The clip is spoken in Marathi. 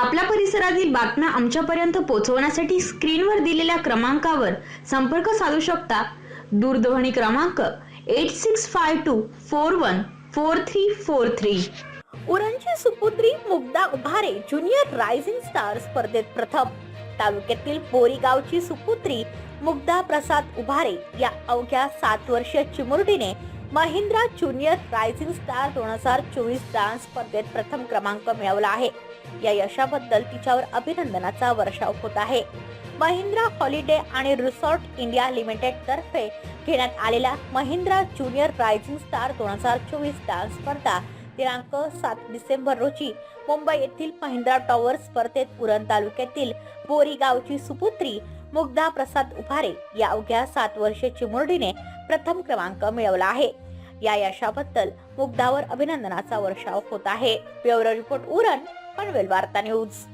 आपल्या परिसरातील बातम्या आमच्यापर्यंत पोहोचवण्यासाठी स्क्रीनवर दिलेल्या क्रमांकावर संपर्क साधू शकता. दूरध्वनी क्रमांक eight six five two four one four three four three. उरणची सुपुत्री Mugdha Ubhare junior rising star स्पर्धेत प्रथम. तालुक्यातील पोरीगावची सुपुत्री मुग्धा प्रसाद उभारे या अवघ्या सात वर्षीय चिमुरडीने महिंद्रा ज्युनियर रायझिंग स्टार दोन हजार चोवीस डान्स स्पर्धेत प्रथम क्रमांक मिळवला आहे. या यशाबद्दल तिच्यावर अभिनंदनाचा वर्षाव होत आहे. महिंद्रा हॉलिडे आणि रिसॉर्ट इंडिया लिमिटेड तर्फे घेण्यात आलेल्या महिंद्रा ज्युनियर रायझिंग स्टार दोन हजार चोवीस डान्स स्पर्धा दिनांक सात डिसेंबर रोजी मुंबई येथील महिंद्रा टॉवर स्पर्धेत उरण तालुक्यातील बोरीगावची सुपुत्री मुग्धा प्रसाद उभारे या अवघ्या सात वर्षे चिमुरडीने प्रथम क्रमांक मिळवला आहे. या यशाबद्दल मुग्धावर अभिनंदनाचा वर्षाव होत आहे. ब्युरो रिपोर्ट उरण पनवेल वार्ता न्यूज.